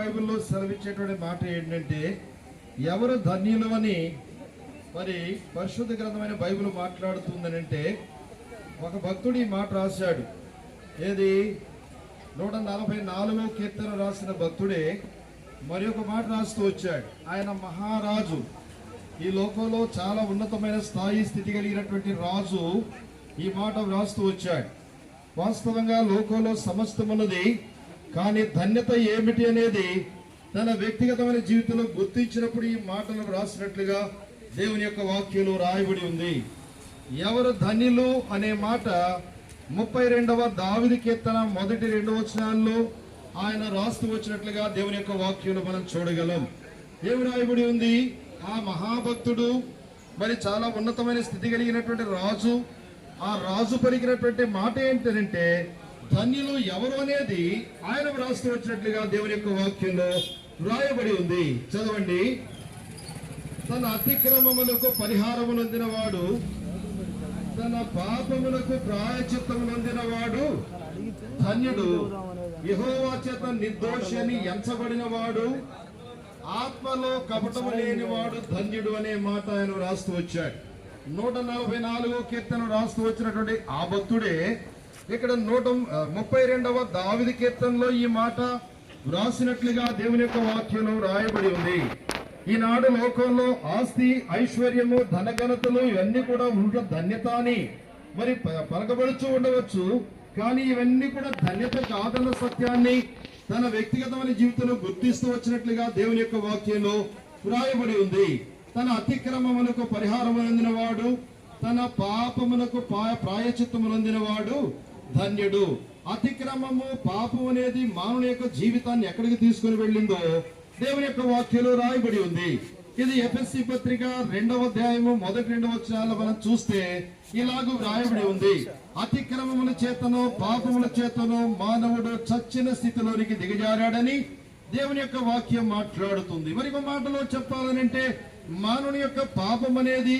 బైబిల్లో సెలవిచ్చేటువంటి మాట ఏంటంటే ఎవరు ధన్యులు అని మరి పరిశుద్ధ గ్రంథమైన బైబిల్ మాట్లాడుతుందనంటే ఒక భక్తుడు ఈ మాట రాశాడు. ఏది? నూట నలభై నాలుగో కీర్తన రాసిన భక్తుడే మరి ఒక మాట రాస్తూ వచ్చాడు. ఆయన మహారాజు. ఈ లోకంలో చాలా ఉన్నతమైన స్థాయి స్థితి కలిగినటువంటి రాజు ఈ మాట వ్రాస్తూ వచ్చాడు. వాస్తవంగా లోకంలో సమస్తమున్నది కానీ ధన్యత ఏమిటి అనేది తన వ్యక్తిగతమైన జీవితంలో గుర్తించినప్పుడు ఈ మాటలు వ్రాసినట్లుగా దేవుని యొక్క వాక్యంలో రాయబడి ఉంది. ఎవరు ధన్యులు అనే మాట ముప్పై రెండవ దావిది కీర్తన మొదటి రెండు వచనాల్లో ఆయన రాస్తూ వచ్చినట్లుగా దేవుని యొక్క వాక్యంలో మనం చూడగలం. ఏమి రాయబడి ఉంది ఆ మహాభక్తుడు మరి చాలా ఉన్నతమైన స్థితి కలిగినటువంటి రాజు ఆ రాజు పలికినటువంటి మాట ఏంటంటే ధన్యులు ఎవరు అనేది ఆయన వ్రాస్తూ వచ్చినట్లుగా దేవుని యొక్క వాక్యంలో వ్రాయబడి ఉంది. చదవండి. తన అతిక్రమములకు పరిహారమునందిన వాడు తన పాపములకు ప్రాయచిత్తము నొందినవాడు ధన్యుడు. యెహోవా చేత నిర్దోషి అని ఎంచబడిన వాడు ఆత్మలో కపటము లేనివాడు ధన్యుడు అనే మాట ఆయన రాస్తూ వచ్చాడు. నూట నలభై నాలుగో కీర్తన రాస్తూ వచ్చినటువంటి ఆ భక్తుడే ఇక్కడ నూట ముప్పై రెండవ దావిది కీర్తనలో ఈ మాట వ్రాసినట్లుగా దేవుని యొక్క వాక్యంలో రాయబడి ఉంది. ఈనాడు లోకంలో ఆస్తి ఐశ్వర్యము ధనఘనతలు ఇవన్నీ కూడా ఉంట ధన్యత అని. మరి పరగబడుచు పలకబడుచు ఉండవచ్చు కానీ ఇవన్నీ కూడా ధన్యత కాదన్న సత్యాన్ని తన వ్యక్తిగతమైన జీవితంలో గుర్తిస్తూ వచ్చినట్లుగా దేవుని యొక్క వాక్యంలో వ్రాయబడి ఉంది. తన అతిక్రమములకు పరిహారము అందినవాడు తన పాపమునకు పా- ప్రాయచిత్తము ధన్యుడు. అతిక్రమము పాపం అనేది మానవుని యొక్క జీవితాన్ని ఎక్కడికి తీసుకుని వెళ్ళిందో దేవుని యొక్క వాక్యంలో రాయబడి ఉంది. ఇది ఎఫ్ఎస్సి పత్రిక రెండవ అధ్యాయము మొదటి రెండవ వచనాలు మనం చూస్తే ఇలాగూ రాయబడి ఉంది. అతిక్రమముల చేతను పాపముల చేతను మానవుడు చచ్చిన స్థితిలోనికి దిగజారాడని దేవుని యొక్క వాక్యం మాట్లాడుతుంది. మరి ఒక మాటలో చెప్పాలనంటే మానవుని యొక్క పాపం అనేది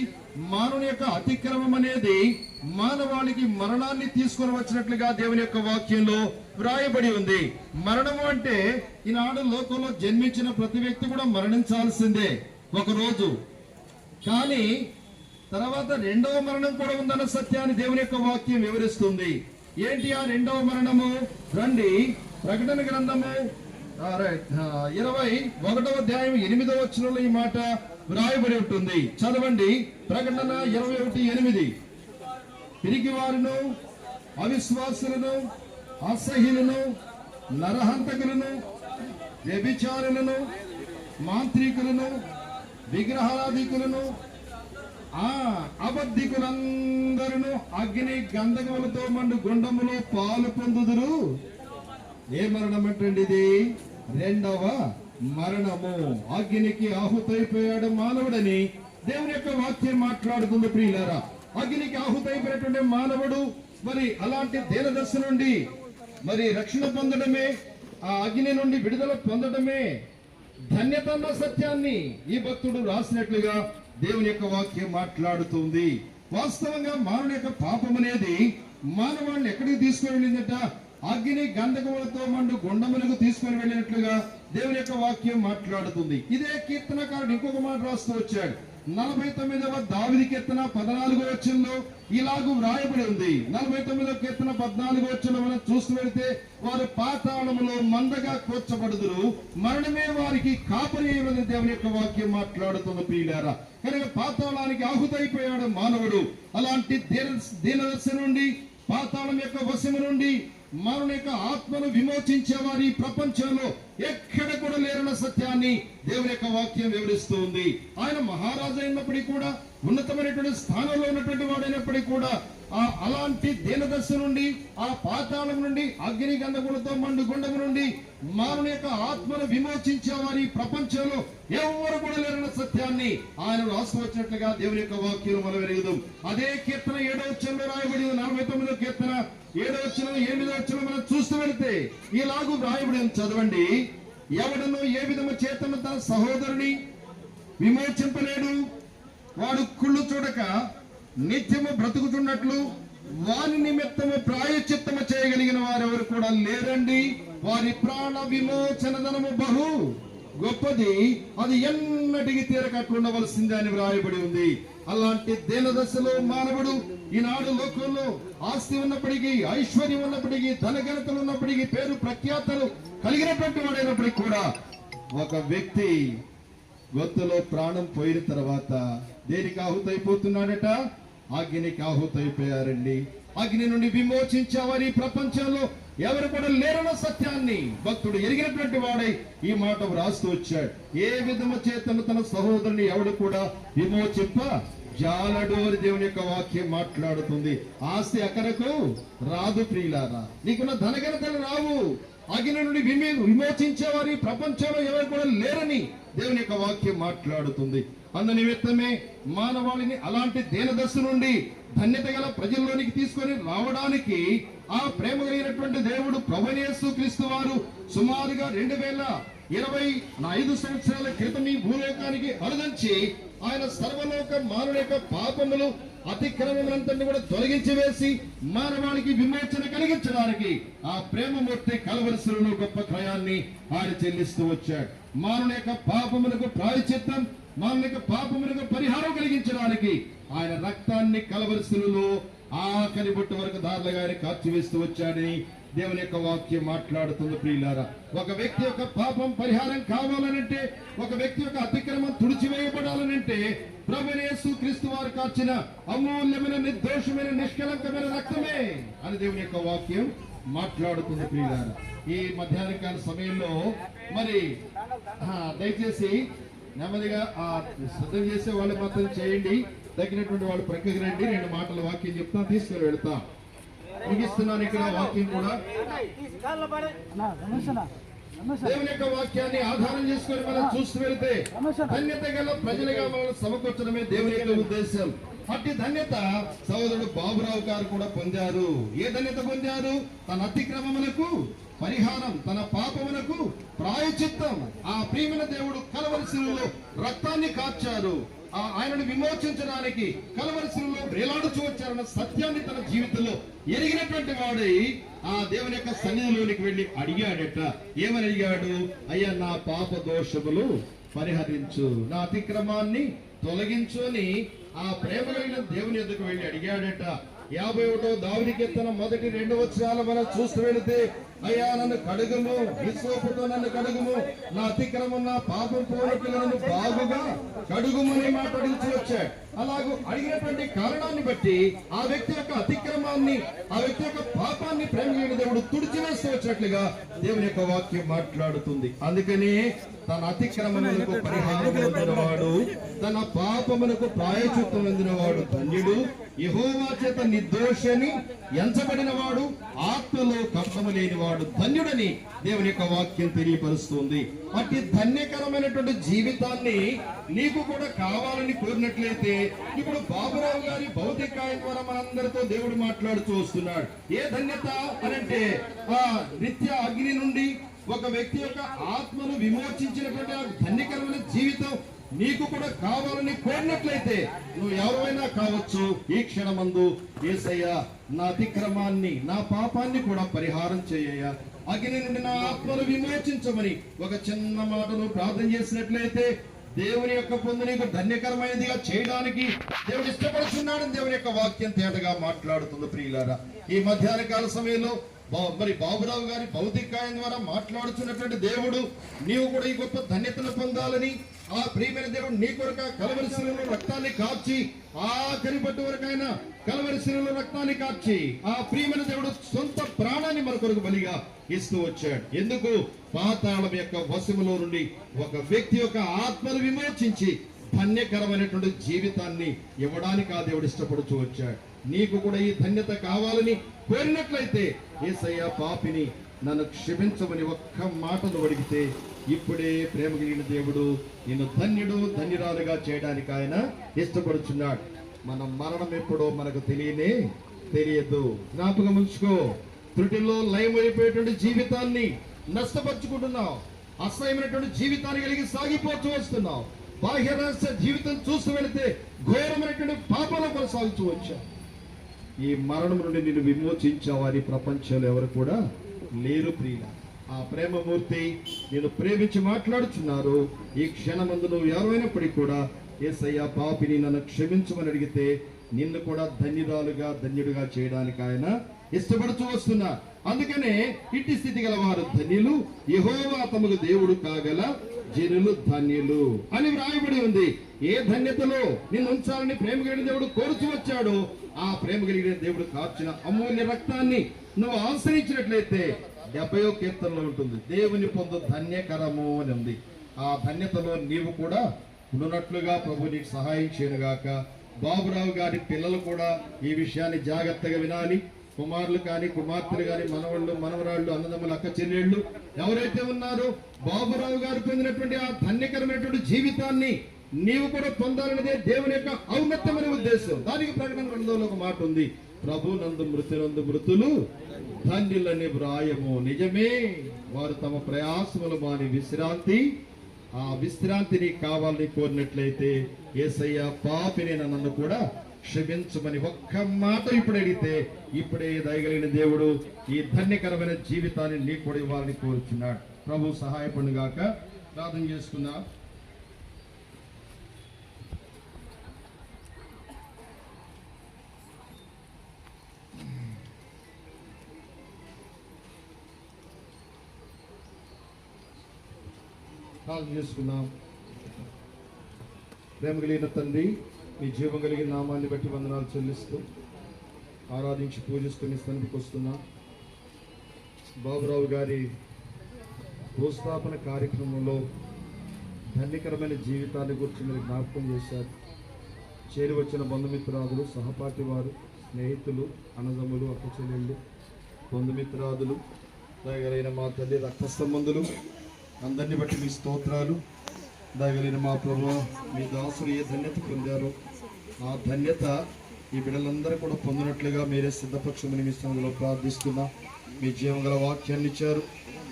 మానవుని యొక్క అతిక్రమం అనేది మానవాళికి మరణాన్ని తీసుకొని వచ్చినట్లుగా దేవుని యొక్క వాక్యంలో వ్రాయబడి ఉంది. మరణము అంటే ఈనాడు లోకంలో జన్మించిన ప్రతి వ్యక్తి కూడా మరణించాల్సిందే ఒక రోజు కానీ తర్వాత రెండవ మరణం కూడా ఉందన్న సత్యాన్ని దేవుని యొక్క వాక్యం వివరిస్తుంది. ఏంటి ఆ రెండవ మరణము? రండి ప్రకటన గ్రంథము రైట్, ఇరవై ఒకటవ అధ్యాయం ఎనిమిదవ వచనంలో ఈ మాట వ్రాయబడి ఉంటుంది. చదవండి. ప్రకటన ఇరవై ఒకటి ఎనిమిది. పిరికి వారును అవిశ్వాసులను అసహ్యులను నరహంతకులను వ్యభిచారులను మాంత్రికులను విగ్రహాధికులను ఆ అబద్ధికులందరూ అగ్ని గంధకములతో మండు గుండములో పాలు పొందుదురు. ఏ మరణం అంటండి ఇది? రెండవ మరణము అగ్నికి ఆహుతైపోయాడు మానవుడని దేవుని యొక్క వాక్యం మాట్లాడుతుంది ప్రియులారా. అగ్నికి ఆహుతైపోయినటువంటి మానవుడు మరి అలాంటి దేనదశ నుండి మరి రక్షణ పొందడమే ఆ అగ్ని నుండి విడుదల పొందడమే ధన్యతన్న సత్యాన్ని ఈ భక్తుడు రాసినట్లుగా దేవుని యొక్క వాక్యం మాట్లాడుతుంది. వాస్తవంగా మానవుని యొక్క పాపం అనేది మానవాళ్ళని ఎక్కడికి తీసుకుని వెళ్ళిందట అగ్ని గంధకములతో మండు గుండములకు తీసుకొని వెళ్ళినట్లుగా దేవుని యొక్క వాక్యం మాట్లాడుతుంది. ఇదే కీర్తనకారుడు ఇంకొక మాట రాస్తూ వచ్చాడు. నలభై తొమ్మిదవ దావిది కీర్తన పద్నాలుగో వచ్చంలో ఇలాగూ వ్రాయబడి ఉంది. నలభై తొమ్మిదవ కీర్తన పద్నాలుగో వచ్చంలో మనం చూస్తూ వెళితే వారు పాతాళములో మందగా కూర్చబడుదురు. మరణమే వారికి కాపరియమని దేవుని యొక్క వాక్యం మాట్లాడుతున్న ప్రియులారా. కనుక పాతాళానికి ఆహుతైపోయాడు మానవుడు. అలాంటి దీన దీనదశ నుండి పాతాళం యొక్క వశము నుండి మరణ ఆత్మను విమోచించేవారు వారి ప్రపంచంలో. ఎక్కడ కూడా లేరన్న సత్యాన్ని దేవుని యొక్క వాక్యం వివరిస్తూ ఉంది. ఆయన మహారాజు అయినప్పటికీ కూడా ఉన్నతమైనటువంటి స్థానంలో ఉన్నటువంటి వాడైనప్పటికీ కూడా ఆ అలాంటి దీనదశ నుండి ఆ పాతాళం నుండి అగ్ని గంధకులతో మండు గుండము నుండి మానవుని యొక్క ఆత్మను విమోచించే వారి ప్రపంచంలో ఎవరు కూడా లేరన్న సత్యాన్ని ఆయన రాసుకొచ్చినట్లుగా వచ్చినట్లుగా దేవుని యొక్క వాక్యం మనం వెలుగుదాం అదే కీర్తన ఏడో వచ్చంలో రాయబడి నలభై తొమ్మిదో కీర్తన ఏడో వచ్చిన ఎనిమిదో వచ్చిన మనం చూస్తూ వెళితే ఇలాగూ రాయబడి చదవండి. ఎవడను ఏ విధము చేతను తన సహోదరుని విమోచింపలేడు. వాడు కుళ్ళు చూడక నిత్యము బ్రతుకుతున్నట్లు వారి నిమిత్తము ప్రాయచిత్తము చేయగలిగిన వారెవరు కూడా లేరండి. వారి ప్రాణ విమోచన ధనము బహు గొప్పది. అది ఎన్నటికి తీరకట్టుండవలసిందే అని వ్రాయబడి ఉంది. అలాంటి దేనదశలో మానవుడు ఈనాడు లోకంలో ఆస్తి ఉన్నప్పటికీ ఐశ్వర్యం ఉన్నప్పటికీ ధనఘనతలు ఉన్నప్పటికీ పేరు ప్రఖ్యాతలు కలిగినటువంటి వాడైనప్పటికీ కూడా ఒక వ్యక్తి గొంతులో ప్రాణం పోయిన తర్వాత దేనికి ఆహుతైపోతున్నాడట? అగ్నికి ఆహుతైపోయారండి. అగ్ని నుండి విమోచించేవారు ఈ ప్రపంచంలో ఎవరు కూడా లేరన్న సత్యాన్ని భక్తుడు ఎరిగినటువంటి వాడై ఈ మాట వ్రాస్తూ వచ్చాడు. ఏ విధము చేతను తన సహోదరుని ఎవడు కూడా విమోచింప జాలడు అని దేవుని యొక్క వాక్యం మాట్లాడుతుంది. ఆస్తి అక్కడకు రాదు ప్రియులారా. నీకున్న ధనగనతలు రావు. అగ్ని నుండి విమి విమోచించేవారు ప్రపంచంలో ఎవరు కూడా లేరని దేవుని యొక్క వాక్యం మాట్లాడుతుంది. అందు నిమిత్తమే మానవాళిని అలాంటి దేనదశ నుండి ధన్యత గల ప్రజల్లోనికి తీసుకొని రావడానికి ఆ ప్రేమ కలిగినటువంటి దేవుడు ప్రభునేసు క్రీస్తు వారు సుమారుగా రెండు వేల ఇరవై ఐదు సంవత్సరాల క్రితం ఈ భూలోకానికి అరుదంచి ఆయన సర్వలోక మానవుల యొక్క పాపములు అతిక్రమములంతని కూడా తొలగించి వేసి మానవానికి విమోచన కలిగించడానికి ఆ ప్రేమమూర్తి కలవలసిన గొప్ప క్రయాన్ని ఆయన చెల్లిస్తూ వచ్చాడు. మానవుని యొక్క పాపములకు ప్రాయచిత్తం మానవుని యొక్క పాపములకు పరిహారం కలిగించడానికి ఆయన రక్తాన్ని కలవలసిలో ఆఖరి బొట్టు వరకు దారులుగా ఆయన కాల్చివేస్తూ వచ్చాడని దేవుని యొక్క వాక్యం మాట్లాడుతుంది ప్రియులారా. ఒక వ్యక్తి యొక్క పాపం పరిహారం కావాలనంటే ఒక వ్యక్తి యొక్క అతి తుడిచివేయబడాలనంటే ప్రభునేసు క్రీస్తు వారు కాచిన అమూల్యమైన నిర్దోషమైన నిష్కలంకమైన రక్తమే అని దేవుని యొక్క వాక్యం మాట్లాడుతుంది ప్రియులారా. ఈ మధ్యాహ్న కాల సమయంలో మరి ఆ, దయచేసి నెమ్మదిగా ఆ సిద్ధం చేసే వాళ్ళు మాత్రం చేయండి. తగినటువంటి వాళ్ళు ప్రక్కకి రండి. రెండు మాటల వాక్యం చెప్తాం తీసుకుని వెళ్తాం ముగిస్తున్నాను ఇక్కడ వాక్యం కూడా. దేవుని యొక్క వాక్యాన్ని ఆధారం చేసుకొని మనం చూస్తూ వెళ్తే ధన్యత గల ప్రజలుగా మనం సమకూర్చడమే దేవుని యొక్క ఉద్దేశం. అట్టి ధన్యత సోదరుడు బాబురావు గారు కూడా పొందారు. ఏ ధన్యత పొందారు? తన అతిక్రమములకు పరిహారం తన పాపములకు ప్రాయచిత్తం ఆ ప్రియమైన దేవుడు కలవలసిలో రక్తాన్ని కార్చారు. ఆ ఆయనను విమోచించడానికి కలవరిశిలో వేలాడుచూ వచ్చారన్న సత్యాన్ని తన జీవితంలో ఎరిగినటువంటి వాడై ఆ దేవుని యొక్క సన్నిధిలోనికి వెళ్ళి అడిగాడట. ఏమని అడిగాడు? అయ్యా నా పాప దోషములు పరిహరించు. నా అతిక్రమాన్ని తొలగించుని ఆ ప్రేమలైన దేవుని ఎదుకు వెళ్ళి అడిగాడట. యాభై ఒకటో దావుని కీర్తన మొదటి రెండు వచ్చాల మనం చూస్తూ వెళితే అయ్యా నన్ను కడుగుము విశ్వపుతో నన్ను కడుగుము నా అతిక్రమం నా పాపం పోలికలు నన్ను బాగుగా కడుగుమని మాట అడుగుతూ వచ్చాడు. అలాగూ అడిగినటువంటి కారణాన్ని బట్టి ఆ వ్యక్తి యొక్క అతిక్రమాన్ని ఆ వ్యక్తి యొక్క పాపాన్ని ప్రేమ దేవుడు తుడిచివేస్తూ వచ్చినట్లుగా దేవుని యొక్క వాక్యం మాట్లాడుతుంది. అందుకని తన అతిక్రమములకు పరిహారం పొందినవాడు తన పాపములకు ప్రాయచిత్తం పొందినవాడు ధన్యుడు. యెహోవా చేత నిర్దోషని ఎంచబడిన వాడు ఆత్మలో కప్పము లేనివాడు ధన్యుడని దేవుని యొక్క వాక్యం తెలియపరుస్తుంది. అట్టి ధన్యకరమైనటువంటి జీవితాన్ని నీకు కూడా కావాలని కోరినట్లయితే ఇప్పుడు బాబురావు గారి భౌతికాయం ద్వారా మనందరితో దేవుడు మాట్లాడుతూ వస్తున్నాడు. ఏ ధన్యత అనంటే ఆ నిత్య అగ్ని నుండి ఒక వ్యక్తి యొక్క ఆత్మను విమోచించినటువంటి ఆ ధన్యకరమైన జీవితం నీకు కూడా కావాలని కోరినట్లయితే నువ్వు ఎవరైనా కావచ్చు ఈ క్షణమందు ఏసయ్య నా అతిక్రమాన్ని నా పాపాన్ని కూడా పరిహారం చేయ అగ్ని నుండి నా ఆత్మను విమోచించమని ఒక చిన్న మాటను ప్రార్థన చేసినట్లయితే దేవుని యొక్క పొందు నీకు ధన్యకరమైనదిగా చేయడానికి దేవుడు ఇష్టపడుతున్నాడని దేవుని యొక్క వాక్యం తేటగా మాట్లాడుతుంది ప్రియులారా. ఈ మధ్యాహ్న కాల సమయంలో మరి బాబురావు గారి భౌతికాయం ద్వారా మాట్లాడుతున్నటువంటి దేవుడు నీవు కూడా ఈ గొప్ప ధన్యతను పొందాలని ఆ ప్రియమైన దేవుడు నీ కొరక కలవరిశిలలో రక్తాన్ని కాచి ఆఖరి పట్టు వరకైనా కలవరిశిలలో రక్తాన్ని కాచి ఆ ప్రియమైన దేవుడు సొంత ప్రాణాన్ని మన కొరకు బలిగా ఇస్తూ వచ్చాడు. ఎందుకు? పాతాళం యొక్క వశములో నుండి ఒక వ్యక్తి యొక్క ఆత్మను విమోచించి ధన్యకరమైనటువంటి జీవితాన్ని ఇవ్వడానికి ఆ దేవుడు ఇష్టపడుతూ వచ్చాడు. నీకు కూడా ఈ ధన్యత కావాలని కోరినట్లయితే ఏసయ్య పాపిని నన్ను క్షమించమని ఒక్క మాటను అడిగితే ఇప్పుడే ప్రేమ కలిగిన దేవుడు నిన్ను ధన్యుడు ధన్యురాలుగా చేయడానికి ఆయన ఇష్టపడుచున్నాడు. మన మరణం ఎప్పుడో మనకు తెలియనే తెలియదు. జ్ఞాపకం ఉంచుకో. త్రుటిలో లయమైపోయేటువంటి జీవితాన్ని నష్టపరుచుకుంటున్నావు. అసహ్యమైనటువంటి జీవితాన్ని కలిగి సాగిపోతూ వస్తున్నావు. బాహ్య రహస్య జీవితం చూస్తూ వెళితే ఘోరమైనటువంటి పాపలో కొనసాగుతూ వచ్చావు. ఈ మరణం నుండి నిన్ను విమోచించావారి ప్రపంచంలో ఎవరు కూడా లేరు ప్రియుల ఆ ప్రేమమూర్తి నేను ప్రేమించి మాట్లాడుచున్నారు. ఈ క్షణమందు నువ్వు ఎవరైనప్పటికీ కూడా ఏసయ్య పాపిని నన్ను క్షమించమని అడిగితే నిన్ను కూడా ధన్యురాలుగా ధన్యుడిగా చేయడానికి ఆయన ఇష్టపడుతూ వస్తున్నా అందుకనే ఇట్టి స్థితి గల వారు ధన్యులు. యెహోవా తమకు దేవుడు కాగల జనులు ధన్యులు అని వ్రాయబడి ఉంది. ఏ ధన్యతలో నిన్ను ఉంచాలని ప్రేమ కలిగిన దేవుడు కోరుచు వచ్చాడు ఆ ప్రేమ కలిగిన దేవుడు కాచిన అమూల్య రక్తాన్ని నువ్వు ఆశ్రయించినట్లయితే డెబ్బయో కీర్తనలో ఉంటుంది. దేవుని పొందు ధన్యకరము అని ఉంది. ఆ ధన్యతలో నీవు కూడా ఉన్నట్లుగా ప్రభు నీకు సహాయం చేయనుగాక. బాబురావు గారి పిల్లలు కూడా ఈ విషయాన్ని జాగ్రత్తగా వినాలి. కుమారులు కానీ కుమార్తెలు కానీ మనవాళ్ళు మనవరాళ్ళు అన్నదమ్ములు అక్క చెల్లెళ్ళు ఎవరైతే ఉన్నారో బాబురావు గారు పొందినటువంటి ఆ ధన్యకరమైనటువంటి జీవితాన్ని నీవు కూడా పొందాలనేదే దేవుని యొక్క ఔన్నత్యమైన ఉద్దేశం. దానికి ప్రకటన గ్రంథంలో ఒక మాట ఉంది. ప్రభు నందు మృతులందు మృతులు ధన్యులని వ్రాయము. నిజమే వారు తమ ప్రయాసములు మాని విశ్రాంతి ఆ విశ్రాంతిని కావాలని కోరినట్లయితే ఏసయ్య పాపిని నన్ను కూడా క్షమించమని ఒక్క మాట ఇప్పుడు అడిగితే ఇప్పుడే దయగలిగిన దేవుడు ఈ ధన్యకరమైన జీవితాన్ని నీకు కూడా ఇవ్వాలని కోరుచున్నాడు. ప్రభు సహాయపడుగాక ప్రార్థన చేసుకున్నా ప్రార్థన చేసుకుందాం. ప్రేమ కలిగిన తండ్రి మీ జీవం కలిగిన నామాన్ని బట్టి వందనాలు చెల్లిస్తూ ఆరాధించి పూజిస్తున్న స్థానికి వస్తున్నా. బాబురావు గారి భూస్థాపన కార్యక్రమంలో ధన్యకరమైన జీవితాన్ని గురించి మీరు జ్ఞాపకం చేశారు. చేరి వచ్చిన బంధుమిత్రాదులు సహపాఠి వారు స్నేహితులు అన్నదమ్ములు అక్కచెల్లెళ్ళు బంధుమిత్రాదులు దయగలైన మా తల్లి రక్త సంబంధులు అందరిని బట్టి మీ స్తోత్రాలు దయగలిగిన మా ప్రభు మీ దాసులు ఏ ధన్యత పొందారో ఆ ధన్యత ఈ బిడ్డలందరూ కూడా పొందినట్లుగా మీరే సిద్ధపక్షం నిమిషంలో ప్రార్థిస్తున్నా. మీ జీవగల వాక్యాన్ని ఇచ్చారు.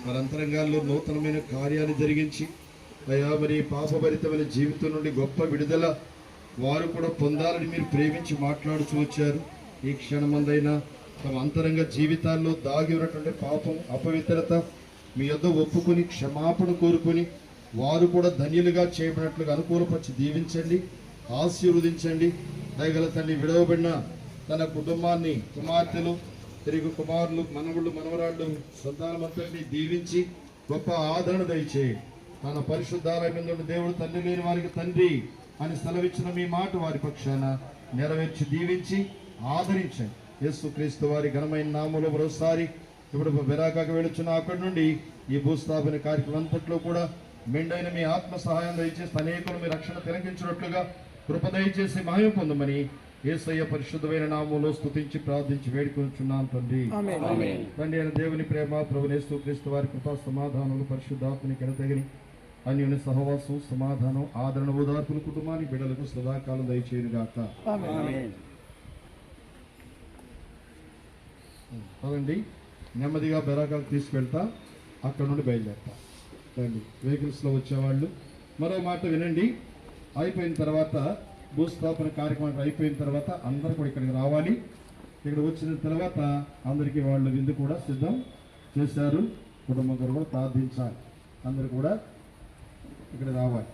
మరి అంతరంగాల్లో నూతనమైన కార్యాన్ని జరిగించి అయ్యా మరి పాపభరితమైన జీవితం నుండి గొప్ప విడుదల వారు కూడా పొందాలని మీరు ప్రేమించి మాట్లాడుతూ వచ్చారు. ఈ క్షణమందైనా తమ అంతరంగ జీవితాల్లో దాగి ఉన్నటువంటి పాపం అపవిత్రత మీ యొద్ద ఒప్పుకొని క్షమాపణ కోరుకొని వారు కూడా ధన్యులుగా చేయబడినట్లుగా అనుకూలపరిచి దీవించండి. ఆశీర్వదించండి. దయగల తండ్రి విడవబడిన తన కుటుంబాన్ని కుమార్తెలు తిరిగి కుమారులు మనవుళ్ళు మనవరాళ్ళు సంతానమంతటిని దీవించి గొప్ప ఆదరణ దయచేయి. తన పరిశుద్ధాలయం దేవుడు తండ్రి లేని వారికి తండ్రి అని సెలవిచ్చిన మీ మాట వారి పక్షాన నెరవేర్చి దీవించి ఆదరించండి. యేసు క్రీస్తు వారి ఘనమైన నామంలో మరోసారి ఇప్పుడు బెరాకాకు వెళుచున్న అక్కడి నుండి ఈ భూస్థాపన కార్యక్రమం అంతట్లో కూడా మెండైన మీ ఆత్మ సహాయం దయచేసి అనేకులు మీ రక్షణ తిరగించినట్లుగా కృప దయచేసి మహిమ పొందమని యేసయ్య పరిశుద్ధమైన నామంలో స్తుతించి ప్రార్థించి వేడుకొనుచున్నాం తండ్రి. తండ్రి అయిన దేవుని ప్రేమ ప్రభునేస్తు క్రీస్తు వారి కృపా సమాధానములు పరిశుద్ధాత్మని కెడతగిని అన్యుని సహవాసం సమాధానం ఆదరణ ఓదార్పుల కుటుంబానికి బిడ్డలకు సదాకాలం దయచేయుగాక అదండి నెమ్మదిగా బెరాకాలు తీసుకెళ్తా అక్కడ నుండి బయలుదేరుతా. రండి. వెహికల్స్లో వచ్చేవాళ్ళు మరో మాట వినండి. అయిపోయిన తర్వాత భూస్థాపన కార్యక్రమం అయిపోయిన తర్వాత అందరూ కూడా ఇక్కడికి రావాలి. ఇక్కడ వచ్చిన తర్వాత అందరికీ వాళ్ళు విందు కూడా సిద్ధం చేశారు. కుటుంబం కూడా ప్రార్థించాలి. అందరూ కూడా ఇక్కడ రావాలి.